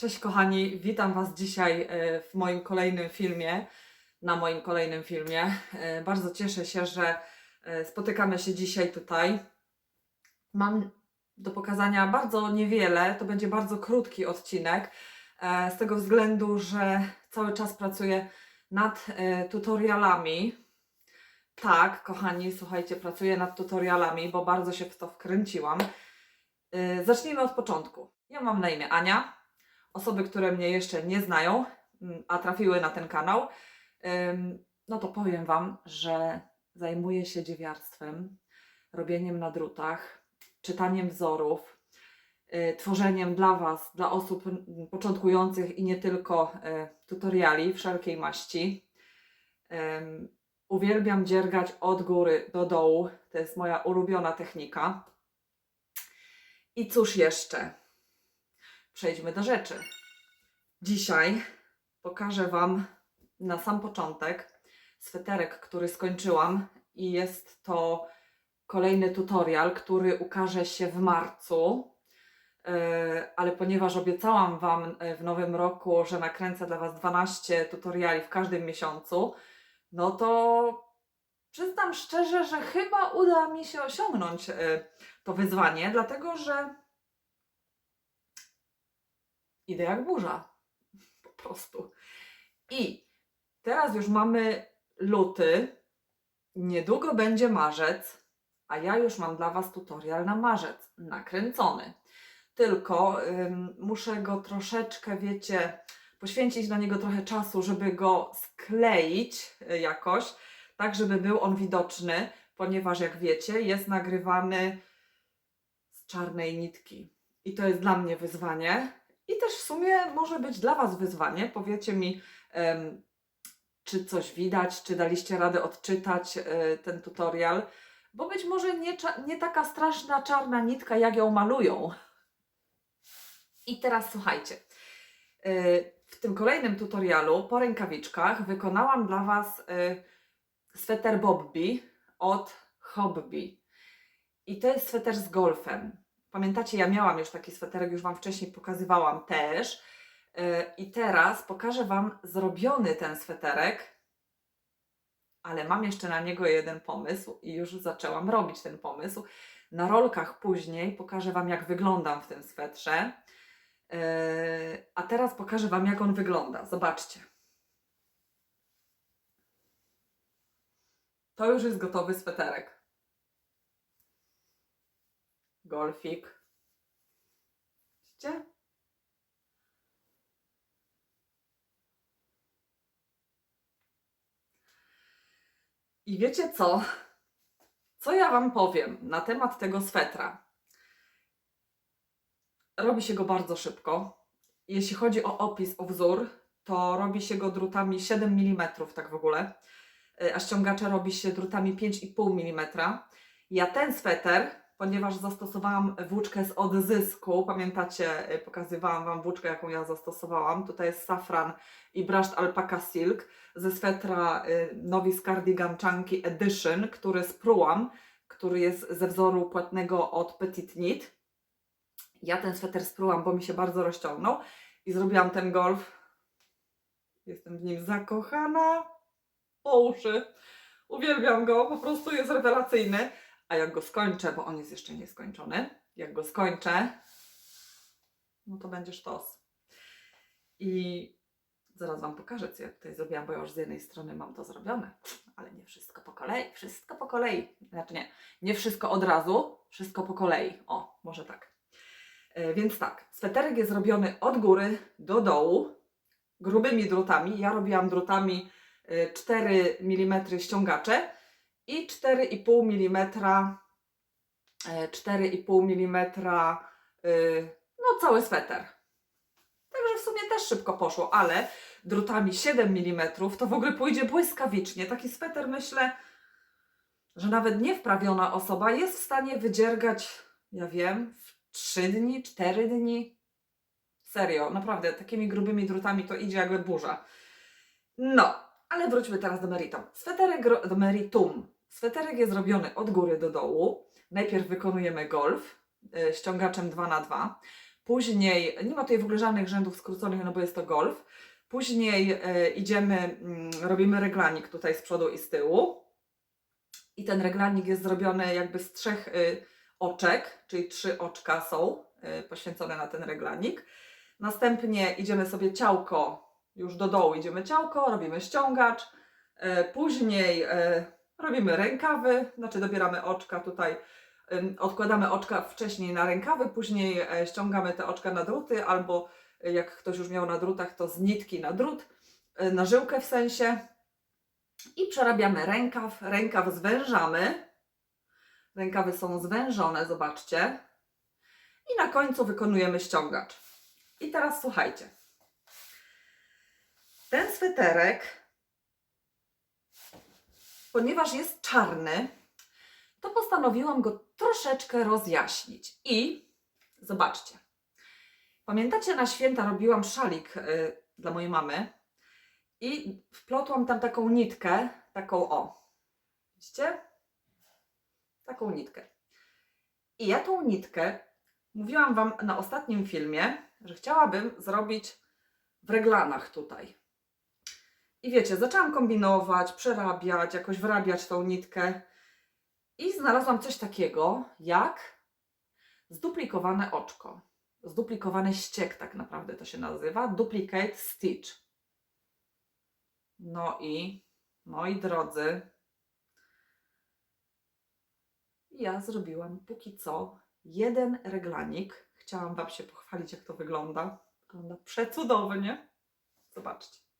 Cześć kochani, witam Was dzisiaj e, w moim kolejnym filmie, na moim kolejnym filmie. E, Bardzo cieszę się, że e, spotykamy się dzisiaj tutaj. Mam do pokazania bardzo niewiele, to będzie bardzo krótki odcinek, z tego względu, że cały czas pracuję nad tutorialami. Tak, kochani, słuchajcie, pracuję nad tutorialami, bo bardzo się w to wkręciłam. Zacznijmy od początku. Ja mam na imię Ania. Osoby, które mnie jeszcze nie znają, mm, a trafiły na ten kanał, no to powiem Wam, że zajmuję się dziewiarstwem, robieniem na drutach, czytaniem wzorów, y, tworzeniem dla Was, dla osób mm, początkujących i nie tylko y, tutoriali wszelkiej maści. Uwielbiam dziergać od góry do dołu. To jest moja ulubiona technika. I cóż jeszcze? Przejdźmy do rzeczy. Dzisiaj pokażę Wam na sam początek sweterek, który skończyłam i jest to kolejny tutorial, który ukaże się w marcu. Yy, Ale ponieważ obiecałam Wam yy, w nowym roku, że nakręcę dla Was 12 tutoriali w każdym miesiącu, no to przyznam szczerze, że chyba uda mi się osiągnąć yy, to wyzwanie, dlatego że idę jak burza. Po prostu. I teraz już mamy luty, niedługo będzie marzec, a ja już mam dla Was tutorial na marzec, nakręcony. Tylko ym, muszę go troszeczkę, wiecie, poświęcić na niego trochę czasu, żeby go skleić y, jakoś, tak żeby był on widoczny, ponieważ jak wiecie, jest nagrywany z czarnej nitki. I to jest dla mnie wyzwanie, też w sumie może być dla Was wyzwanie. Powiecie mi, czy coś widać, czy daliście radę odczytać e, ten tutorial, bo być może nie, nie taka straszna czarna nitka, jak ją malują. I teraz słuchajcie. e, W tym kolejnym tutorialu po rękawiczkach wykonałam dla Was e, sweter Bobby od Hobby. I to jest sweter z golfem. Pamiętacie, ja miałam już taki sweterek, już Wam wcześniej pokazywałam też. Yy, I teraz pokażę Wam zrobiony ten sweterek, ale mam jeszcze na niego jeden pomysł i już zaczęłam robić ten pomysł. Na rolkach później pokażę Wam, jak wyglądam w tym swetrze. Yy, A teraz pokażę Wam, jak on wygląda. Zobaczcie. To już jest gotowy sweterek. Golfik. Widzicie? I wiecie co? Co ja Wam powiem na temat tego swetra? Robi się go bardzo szybko. Jeśli chodzi o opis, o wzór, to robi się go drutami 7 mm, tak w ogóle, Y, a ściągacze robi się drutami 5,5 mm. Ja ten sweter, ponieważ zastosowałam włóczkę z odzysku, pamiętacie, y, pokazywałam Wam włóczkę, jaką ja zastosowałam. Tutaj jest safran i brushed alpaca silk ze swetra y, Novis Cardigan Chunky Edition, który sprułam, który jest ze wzoru płatnego od Petit Knit. Ja ten sweter sprułam, bo mi się bardzo rozciągnął i zrobiłam ten golf. Jestem w nim zakochana po uszy. Uwielbiam go, po prostu jest rewelacyjny. A jak go skończę, bo on jest jeszcze nieskończony, jak go skończę, no to będzie sztos. I zaraz Wam pokażę, co ja tutaj zrobiłam, bo ja już z jednej strony mam to zrobione, ale nie wszystko po kolei, wszystko po kolei. Znaczy nie, nie wszystko od razu, wszystko po kolei. O, może tak. E, Więc tak, sweterek jest robiony od góry do dołu, grubymi drutami. Ja robiłam drutami y, 4 mm ściągacze i 4,5 mm, e, 4,5 mm, no cały sweter. Także w sumie też szybko poszło, ale drutami 7 mm to w ogóle pójdzie błyskawicznie. Taki sweter myślę, że nawet niewprawiona osoba jest w stanie wydziergać, ja wiem, w 3 dni, 4 dni. Serio, naprawdę, takimi grubymi drutami to idzie jakby burza. No, ale wróćmy teraz do meritum. Sweterek do meritum. Sweterek jest robiony od góry do dołu. Najpierw wykonujemy golf y, ściągaczem 2 na 2 Później, nie ma tutaj w ogóle żadnych rzędów skróconych, no bo jest to golf. Później e, idziemy, mm, robimy reglanik tutaj z przodu i z tyłu. I ten reglanik jest zrobiony jakby z trzech y, oczek, czyli trzy oczka są y, poświęcone na ten reglanik. Następnie idziemy sobie ciałko, już do dołu idziemy ciałko, robimy ściągacz. E, Później e, robimy rękawy, znaczy dobieramy oczka tutaj, odkładamy oczka wcześniej na rękawy, później e, ściągamy te oczka na druty, albo e, jak ktoś już miał na drutach, to z nitki na drut, e, na żyłkę w sensie. I przerabiamy rękaw, rękaw zwężamy. Rękawy są zwężone, zobaczcie. I na końcu wykonujemy ściągacz. I teraz słuchajcie. Ten sweterek, ponieważ jest czarny, to postanowiłam go troszeczkę rozjaśnić. I zobaczcie. Pamiętacie, na święta robiłam szalik y, dla mojej mamy i wplotłam tam taką nitkę, taką o. Widzicie? Taką nitkę. I ja tą nitkę, mówiłam Wam na ostatnim filmie, że chciałabym zrobić w reglanach tutaj. I wiecie, zaczęłam kombinować, przerabiać, jakoś wyrabiać tą nitkę i znalazłam coś takiego jak zduplikowane oczko. Zduplikowany ściek tak naprawdę to się nazywa. Duplicate stitch. No i, moi drodzy, ja zrobiłam póki co jeden reglanik. Chciałam Wam się pochwalić, jak to wygląda. Wygląda przecudownie. Zobaczcie.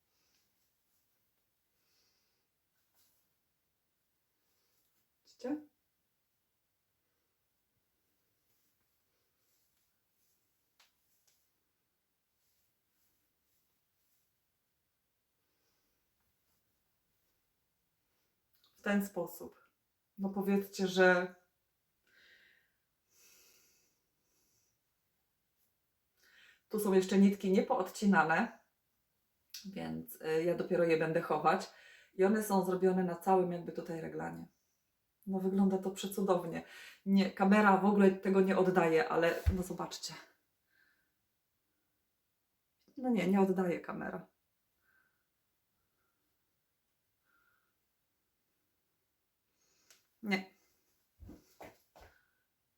Widzicie? W ten sposób. No powiedzcie, że tu są jeszcze nitki niepoodcinane, więc y, ja dopiero je będę chować. I one są zrobione na całym jakby tutaj reglanie. No wygląda to przecudownie. Nie, kamera w ogóle tego nie oddaje, ale no zobaczcie. No nie, nie oddaje kamera. Nie.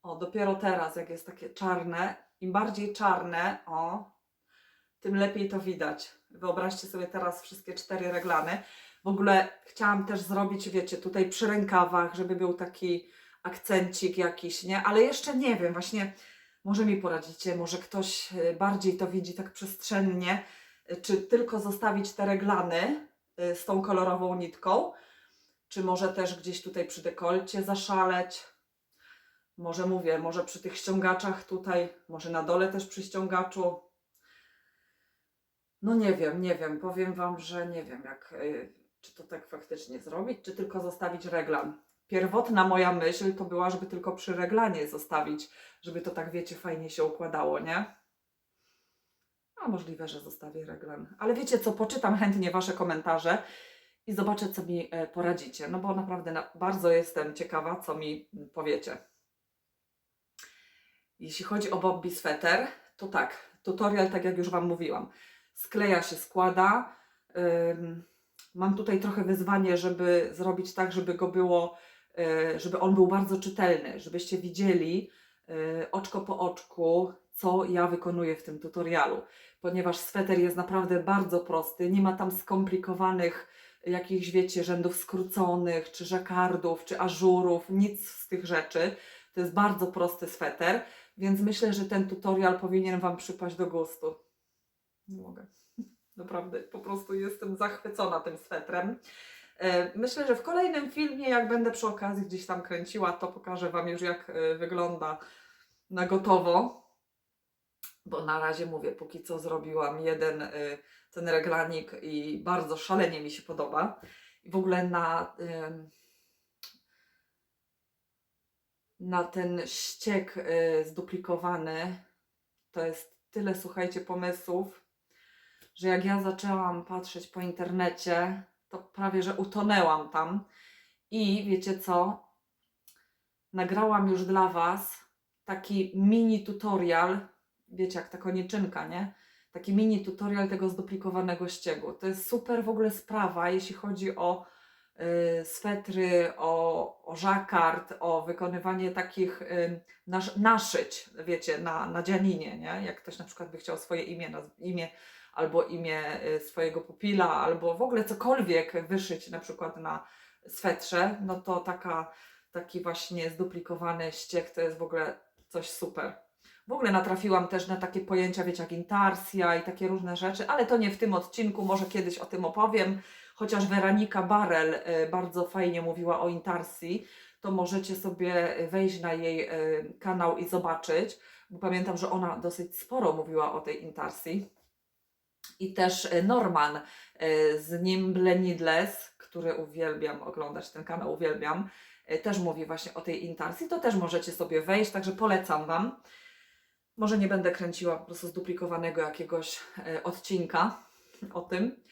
O, dopiero teraz, jak jest takie czarne, im bardziej czarne, o, tym lepiej to widać. Wyobraźcie sobie teraz wszystkie cztery reglany. W ogóle chciałam też zrobić, wiecie, tutaj przy rękawach, żeby był taki akcencik jakiś, nie? Ale jeszcze nie wiem, właśnie może mi poradzicie, może ktoś y, bardziej to widzi tak przestrzennie, y, czy tylko zostawić te reglany y, z tą kolorową nitką, czy może też gdzieś tutaj przy dekolcie zaszaleć. Może mówię, może przy tych ściągaczach tutaj, może na dole też przy ściągaczu. No nie wiem, nie wiem. Powiem Wam, że nie wiem, jak, y, czy to tak faktycznie zrobić, czy tylko zostawić reglan. Pierwotna moja myśl to była, żeby tylko przy reglanie zostawić, żeby to tak, wiecie, fajnie się układało, nie? A możliwe, że zostawię reglan. Ale wiecie co, poczytam chętnie Wasze komentarze i zobaczę, co mi e, poradzicie. No bo naprawdę na, bardzo jestem ciekawa, co mi mm, powiecie. Jeśli chodzi o Bobby Sweater, to tak, tutorial, tak jak już Wam mówiłam, skleja się, składa. Mam tutaj trochę wyzwanie, żeby zrobić tak, żeby go było, y, żeby on był bardzo czytelny, żebyście widzieli y, oczko po oczku, co ja wykonuję w tym tutorialu, ponieważ sweter jest naprawdę bardzo prosty, nie ma tam skomplikowanych jakichś, wiecie, rzędów skróconych, czy żakardów, czy ażurów, nic z tych rzeczy. To jest bardzo prosty sweter, więc myślę, że ten tutorial powinien Wam przypaść do gustu. Nie mogę. Naprawdę, po prostu jestem zachwycona tym swetrem. E, Myślę, że w kolejnym filmie, jak będę przy okazji gdzieś tam kręciła, to pokażę Wam już, jak e, wygląda na gotowo. Bo na razie mówię, póki co zrobiłam jeden e, ten reglanik i bardzo szalenie mi się podoba. I w ogóle na, na ten ściek y, zduplikowany to jest tyle, słuchajcie, pomysłów, że jak ja zaczęłam patrzeć po internecie, to prawie, że utonęłam tam. I wiecie co? Nagrałam już dla Was taki mini tutorial, wiecie, jak ta koniczynka, nie? Taki mini tutorial tego zduplikowanego ściegu. To jest super w ogóle sprawa, jeśli chodzi o y, swetry, o, o żakard, o wykonywanie takich y, nasz, naszyć, wiecie, na, na dzianinie, nie? Jak ktoś na przykład by chciał swoje imię, naz- imię albo imię y, swojego pupila, albo w ogóle cokolwiek wyszyć na przykład na swetrze, no to taka, taki właśnie zduplikowany ścieg to jest w ogóle coś super. W ogóle natrafiłam też na takie pojęcia, wiecie, jak intarsja i takie różne rzeczy, ale to nie w tym odcinku, może kiedyś o tym opowiem. Chociaż Weronika Barel y, bardzo fajnie mówiła o intarsji, to możecie sobie wejść na jej y, kanał i zobaczyć, bo pamiętam, że ona dosyć sporo mówiła o tej intarsji. I też y, Norman z Nimble Needless, który uwielbiam oglądać, ten kanał uwielbiam, też mówi właśnie o tej intarsji. To też możecie sobie wejść, także polecam Wam. Może nie będę kręciła po prostu zduplikowanego jakiegoś y, odcinka o tym.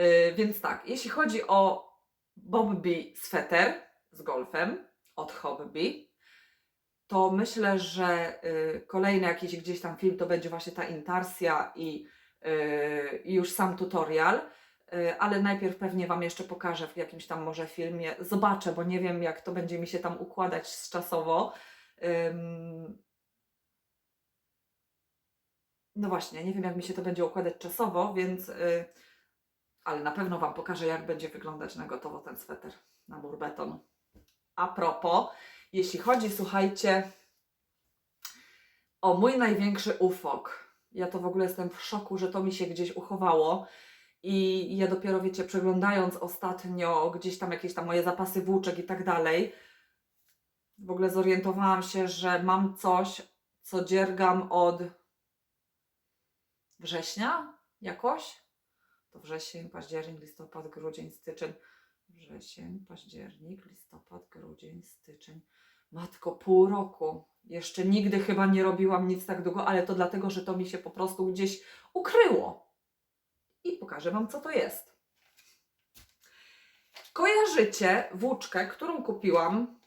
Y, Więc tak, jeśli chodzi o Bobby sweter z golfem od Hobby, to myślę, że y, kolejny jakiś gdzieś tam film to będzie właśnie ta intarsja i, już sam tutorial. Ale najpierw pewnie Wam jeszcze pokażę w jakimś tam może filmie. Zobaczę, bo nie wiem jak to będzie mi się tam układać czasowo. No właśnie, nie wiem jak mi się to będzie układać czasowo, więc y, ale na pewno Wam pokażę, jak będzie wyglądać na gotowo ten sweter na mur beton. A propos, jeśli chodzi, słuchajcie, o mój największy ufok. Ja to w ogóle jestem w szoku, że to mi się gdzieś uchowało. I ja dopiero, wiecie, przeglądając ostatnio gdzieś tam jakieś tam moje zapasy włóczek i tak dalej, w ogóle zorientowałam się, że mam coś, co dziergam od września jakoś to wrzesień, październik, listopad, grudzień, styczeń. Wrzesień, październik, listopad, grudzień, styczeń. Matko, pół roku. Jeszcze nigdy chyba nie robiłam nic tak długo, ale to dlatego, że to mi się po prostu gdzieś ukryło. I pokażę Wam, co to jest. Kojarzycie włóczkę, którą kupiłam?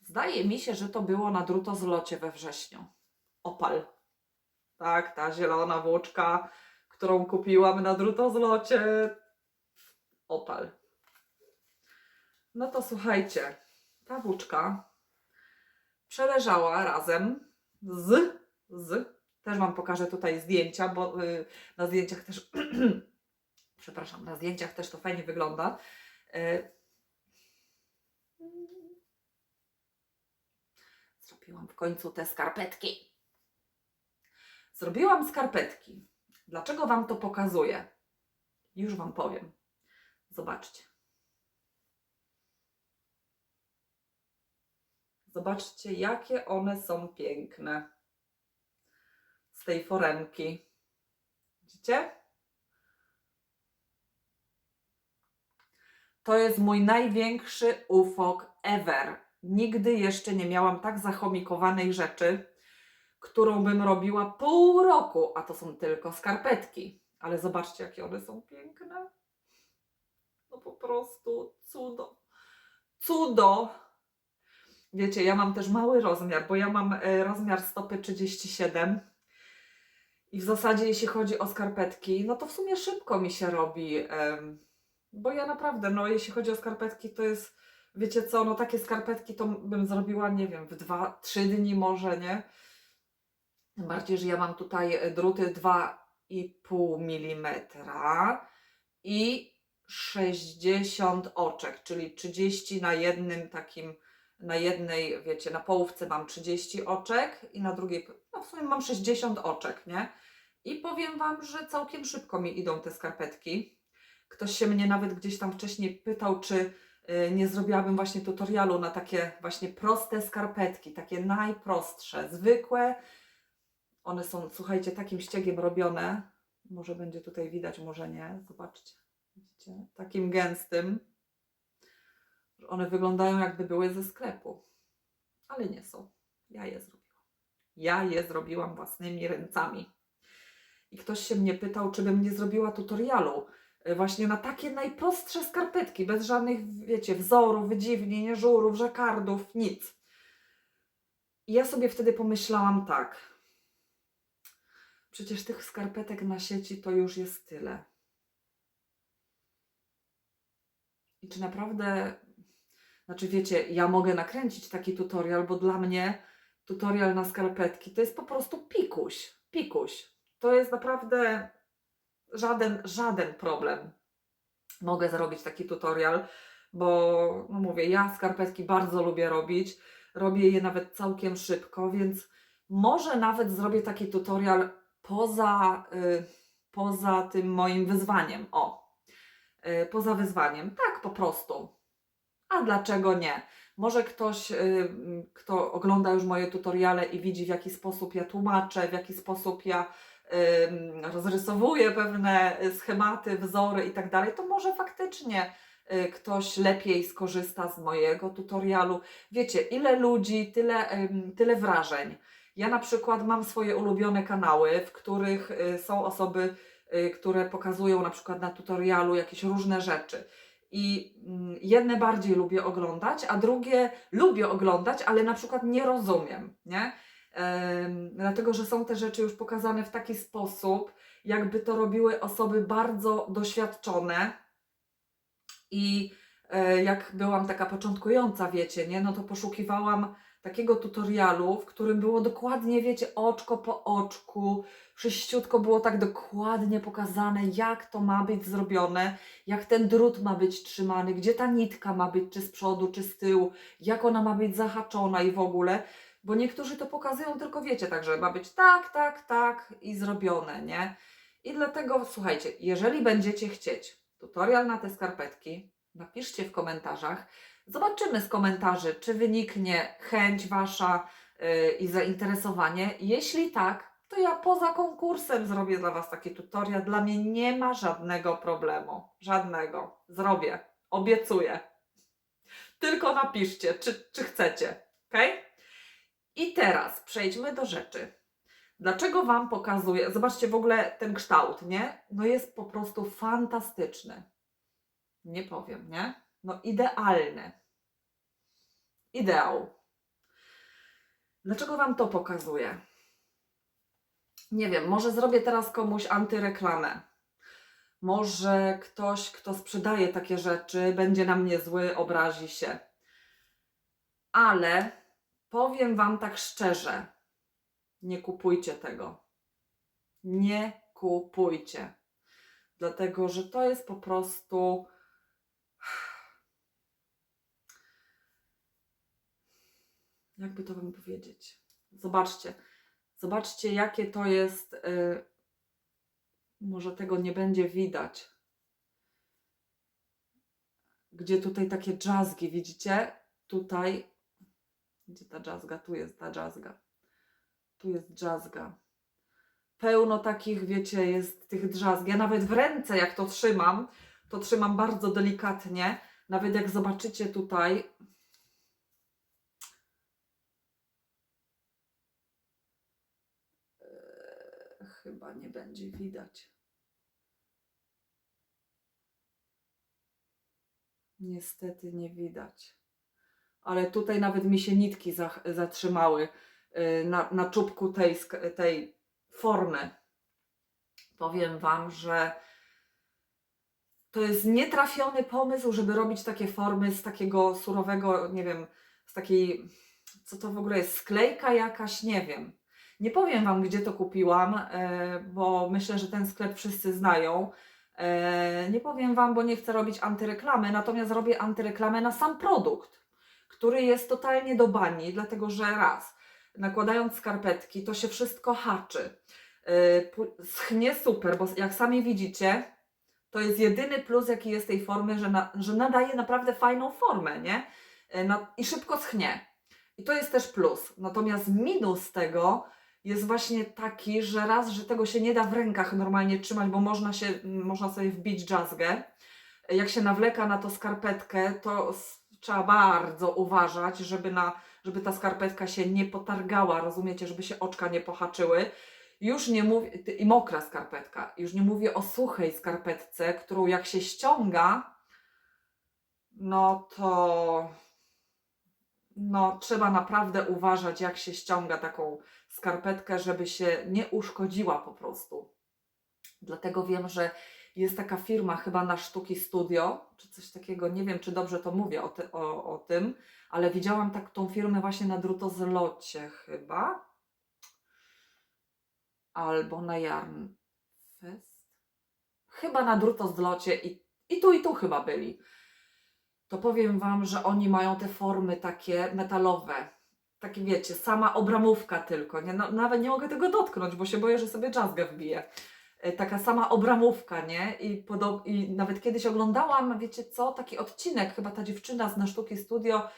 Zdaje mi się, że to było na drutozlocie we wrześniu. Opal. Tak, ta zielona włóczka którą kupiłam na drutozlocie. Opal. No to słuchajcie, ta włóczka przeleżała razem z, z, też Wam pokażę tutaj zdjęcia, bo y, na zdjęciach też, przepraszam, na zdjęciach też to fajnie wygląda. Y, Zrobiłam w końcu te skarpetki. Zrobiłam skarpetki. Dlaczego Wam to pokazuję? Już Wam powiem. Zobaczcie. Zobaczcie, jakie one są piękne. Z tej foremki. Widzicie? To jest mój największy ufok ever. Nigdy jeszcze nie miałam tak zachomikowanej rzeczy którą bym robiła pół roku, a to są tylko skarpetki. Ale zobaczcie, jakie one są piękne. No po prostu cudo. Cudo. Wiecie, ja mam też mały rozmiar, bo ja mam e, rozmiar stopy 37. I w zasadzie, jeśli chodzi o skarpetki, no to w sumie szybko mi się robi. Bo ja naprawdę, no jeśli chodzi o skarpetki, to jest, wiecie co, no takie skarpetki to bym zrobiła, nie wiem, w dwa, trzy dni może, nie? Tym bardziej, że ja mam tutaj druty 2,5 mm i 60 oczek, czyli 30 na jednym takim, na jednej, wiecie, na połówce mam 30 oczek i na drugiej, no w sumie mam 60 oczek, nie? I powiem Wam, że całkiem szybko mi idą te skarpetki. Ktoś się mnie nawet gdzieś tam wcześniej pytał, czy y, nie zrobiłabym właśnie tutorialu na takie właśnie proste skarpetki, takie najprostsze, zwykłe, one są, słuchajcie, takim ściegiem robione. Może będzie tutaj widać, może nie. Zobaczcie. Widzicie? Takim gęstym. że One wyglądają jakby były ze sklepu. Ale nie są. Ja je zrobiłam. Ja je zrobiłam własnymi ręcami. I ktoś się mnie pytał, czy bym nie zrobiła tutorialu y, właśnie na takie najprostsze skarpetki, bez żadnych, wiecie, wzorów, wydziwnień, żurów, żakardów, nic. I ja sobie wtedy pomyślałam tak, Przecież tych skarpetek na sieci to już jest tyle. I czy naprawdę, znaczy wiecie, ja mogę nakręcić taki tutorial, bo dla mnie tutorial na skarpetki to jest po prostu pikuś, pikuś. To jest naprawdę żaden, żaden problem. Mogę zrobić taki tutorial, bo no mówię, ja skarpetki bardzo lubię robić, robię je nawet całkiem szybko, więc może nawet zrobię taki tutorial poza, y, poza tym moim wyzwaniem. O, y, poza wyzwaniem, tak po prostu. A dlaczego nie? Może ktoś, y, kto ogląda już moje tutoriale i widzi, w jaki sposób ja tłumaczę, w jaki sposób ja rozrysowuję pewne schematy, wzory i tak dalej, to może faktycznie ktoś lepiej skorzysta z mojego tutorialu. Wiecie, ile ludzi, tyle, tyle wrażeń. Ja na przykład mam swoje ulubione kanały, w których y, są osoby, y, które pokazują na przykład na tutorialu jakieś różne rzeczy. I mm, jedne bardziej lubię oglądać, a drugie lubię oglądać, ale na przykład nie rozumiem, nie? Dlatego, że są te rzeczy już pokazane w taki sposób, jakby to robiły osoby bardzo doświadczone. I e, jak byłam taka początkująca, wiecie, nie, no to poszukiwałam takiego tutorialu, w którym było dokładnie, wiecie, oczko po oczku, wszyściutko było tak dokładnie pokazane, jak to ma być zrobione, jak ten drut ma być trzymany, gdzie ta nitka ma być, czy z przodu, czy z tyłu, jak ona ma być zahaczona i w ogóle. Bo niektórzy to pokazują tylko, wiecie, tak, że ma być tak, tak, tak i zrobione, nie? I dlatego, słuchajcie, jeżeli będziecie chcieć tutorial na te skarpetki, napiszcie w komentarzach. Zobaczymy z komentarzy, czy wyniknie chęć Wasza yy, i zainteresowanie. Jeśli tak, to ja poza konkursem zrobię dla Was taki tutorial. Dla mnie nie ma żadnego problemu. Żadnego. Zrobię. Obiecuję. Tylko napiszcie, czy, czy chcecie. ok? I teraz przejdźmy do rzeczy. Dlaczego Wam pokazuję? Zobaczcie w ogóle ten kształt, nie? No jest po prostu fantastyczny. Nie powiem, nie? No idealny. Ideał. Dlaczego Wam to pokazuję? Nie wiem, może zrobię teraz komuś antyreklamę. Może ktoś, kto sprzedaje takie rzeczy, będzie na mnie zły, obrazi się. Ale powiem Wam tak szczerze, nie kupujcie tego. Nie kupujcie. Dlatego, że to jest po prostu. Jakby to Wam powiedzieć? Zobaczcie. Zobaczcie, jakie to jest. y, może tego nie będzie widać. Gdzie tutaj takie drzazgi, widzicie? Tutaj. Gdzie ta drzazga? Tu jest ta drzazga. Tu jest drzazga. Pełno takich, wiecie, jest tych drzazg. Ja nawet w ręce, jak to trzymam, to trzymam bardzo delikatnie. Nawet jak zobaczycie tutaj, chyba nie będzie widać. Niestety nie widać. Ale tutaj nawet mi się nitki zatrzymały y, na, na czubku tej, tej formy. Powiem Wam, że to jest nietrafiony pomysł, żeby robić takie formy z takiego surowego, nie wiem, z takiej, co to w ogóle jest, sklejka jakaś, nie wiem. Nie powiem Wam, gdzie to kupiłam, e, bo myślę, że ten sklep wszyscy znają. E, Nie powiem Wam, bo nie chcę robić antyreklamy, natomiast robię antyreklamę na sam produkt, który jest totalnie do bani, dlatego że raz, nakładając skarpetki, to się wszystko haczy. E, Schnie super, bo jak sami widzicie, to jest jedyny plus, jaki jest tej formy, że, na, że nadaje naprawdę fajną formę, nie? Na, I szybko schnie. I to jest też plus. Natomiast minus tego jest właśnie taki, że raz, że tego się nie da w rękach normalnie trzymać, bo można, się, można sobie wbić jazzgę. Jak się nawleka na to skarpetkę, to trzeba bardzo uważać, żeby, na, żeby ta skarpetka się nie potargała, rozumiecie, żeby się oczka nie pohaczyły. Już nie mówię, i mokra skarpetka, już nie mówię o suchej skarpetce, którą jak się ściąga, no to no, trzeba naprawdę uważać, jak się ściąga taką skarpetkę, żeby się nie uszkodziła po prostu. Dlatego wiem, że jest taka firma chyba na Sztuki Studio, czy coś takiego, nie wiem czy dobrze to mówię o, ty, o, o tym, ale widziałam tak tą firmę właśnie na drutozlocie chyba, albo na Jarnfest, chyba na drutozlocie i, i tu i tu chyba byli. To powiem Wam, że oni mają te formy takie metalowe, takie wiecie, sama obramówka tylko, nie? No, nawet nie mogę tego dotknąć, bo się boję, że sobie jazzgę wbiję. E, Taka sama obramówka, nie? I, I nawet kiedyś oglądałam, wiecie co, taki odcinek, chyba ta dziewczyna z Na Sztuki Studio,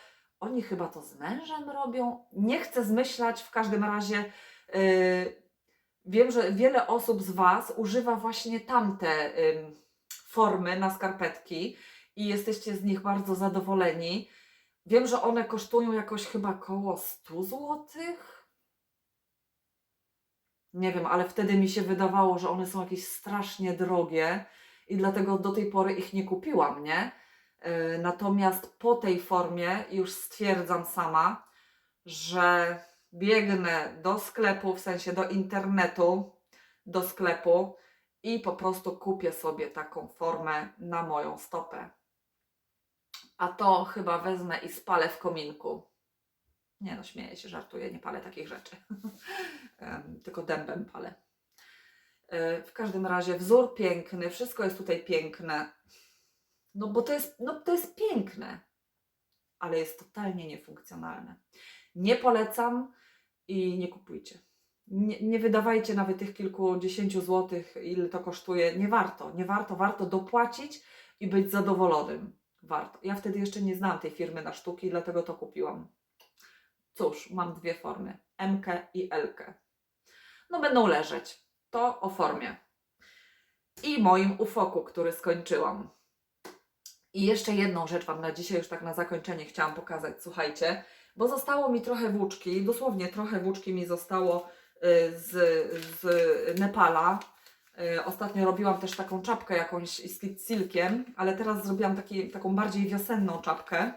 oni chyba to z mężem robią. Nie chcę zmyślać, w każdym razie yy, wiem, że wiele osób z Was używa właśnie tamte ym, formy na skarpetki i jesteście z nich bardzo zadowoleni. Wiem, że one kosztują jakoś chyba koło 100 złotych. Nie wiem, ale wtedy mi się wydawało, że one są jakieś strasznie drogie i dlatego do tej pory ich nie kupiłam, nie? Yy, Natomiast po tej formie już stwierdzam sama, że biegnę do sklepu, w sensie do internetu, do sklepu i po prostu kupię sobie taką formę na moją stopę. A to chyba wezmę i spalę w kominku. Nie no, śmieję się, żartuję, nie palę takich rzeczy. Tylko dębem palę. E, W każdym razie wzór piękny, wszystko jest tutaj piękne. No bo to jest, no to jest piękne, ale jest totalnie niefunkcjonalne. Nie polecam i nie kupujcie. Nie, nie wydawajcie nawet tych kilkudziesięciu złotych, ile to kosztuje. Nie warto, nie warto, warto dopłacić i być zadowolonym. Warto. Ja wtedy jeszcze nie znałam tej firmy na sztuki, dlatego to kupiłam. Cóż, mam dwie formy, M i L. No będą leżeć. To o formie. I moim ufoku, który skończyłam. I jeszcze jedną rzecz Wam na dzisiaj, już tak na zakończenie chciałam pokazać. Słuchajcie, bo zostało mi trochę włóczki, dosłownie trochę włóczki mi zostało y, z, z Nepala. Y, Ostatnio robiłam też taką czapkę jakąś z silkiem, ale teraz zrobiłam taki, taką bardziej wiosenną czapkę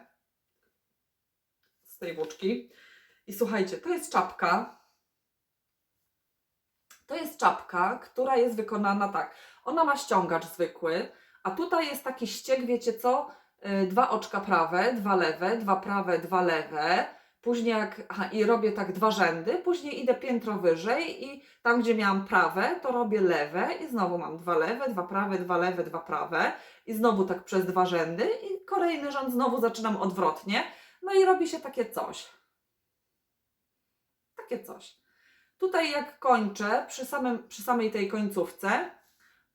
z tej włóczki. I słuchajcie, to jest czapka. To jest czapka, która jest wykonana tak. Ona ma ściągacz zwykły, a tutaj jest taki ścieg, wiecie co? Y, Dwa oczka prawe, dwa lewe, dwa prawe, dwa lewe. Później jak, aha, i robię tak dwa rzędy, później idę piętro wyżej i tam, gdzie miałam prawe, to robię lewe i znowu mam dwa lewe, dwa prawe, dwa lewe, dwa prawe i znowu tak przez dwa rzędy i kolejny rząd znowu zaczynam odwrotnie. No i robi się takie coś. Takie coś. Tutaj jak kończę, przy, samym, przy samej tej końcówce,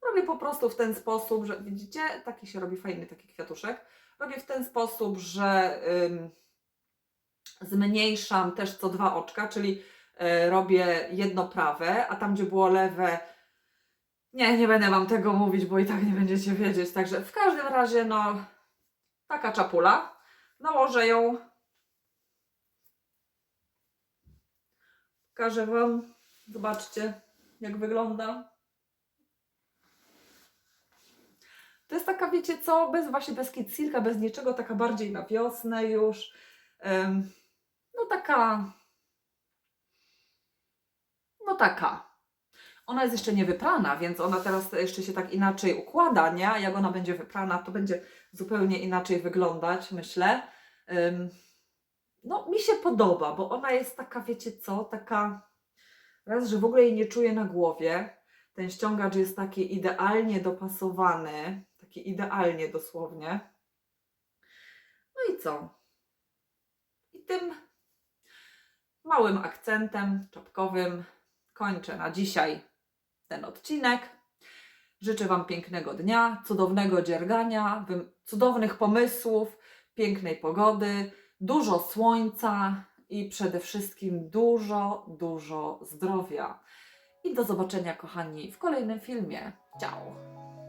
robię po prostu w ten sposób, że widzicie, taki się robi fajny taki kwiatuszek. Robię w ten sposób, że zmniejszam też co dwa oczka, czyli y, robię jedno prawe, a tam gdzie było lewe, nie, nie będę Wam tego mówić, bo i tak nie będziecie wiedzieć. Także w każdym razie, no, taka czapula. Nałożę ją. Pokażę Wam. Zobaczcie, jak wygląda. To jest taka, wiecie co, bez właśnie bez kitsilka, bez niczego, taka bardziej na wiosnę już. Em, no taka. No taka. Ona jest jeszcze nie wyprana, więc ona teraz jeszcze się tak inaczej układa, nie? Jak ona będzie wyprana, to będzie zupełnie inaczej wyglądać, myślę. No, mi się podoba, bo ona jest taka, wiecie co, taka. Raz, że w ogóle jej nie czuję na głowie. Ten ściągacz jest taki idealnie dopasowany, taki idealnie dosłownie. No i co? I tym małym akcentem czapkowym kończę na dzisiaj ten odcinek. Życzę Wam pięknego dnia, cudownego dziergania, cudownych pomysłów, pięknej pogody, dużo słońca i przede wszystkim dużo, dużo zdrowia. I do zobaczenia, kochani, w kolejnym filmie. Ciao!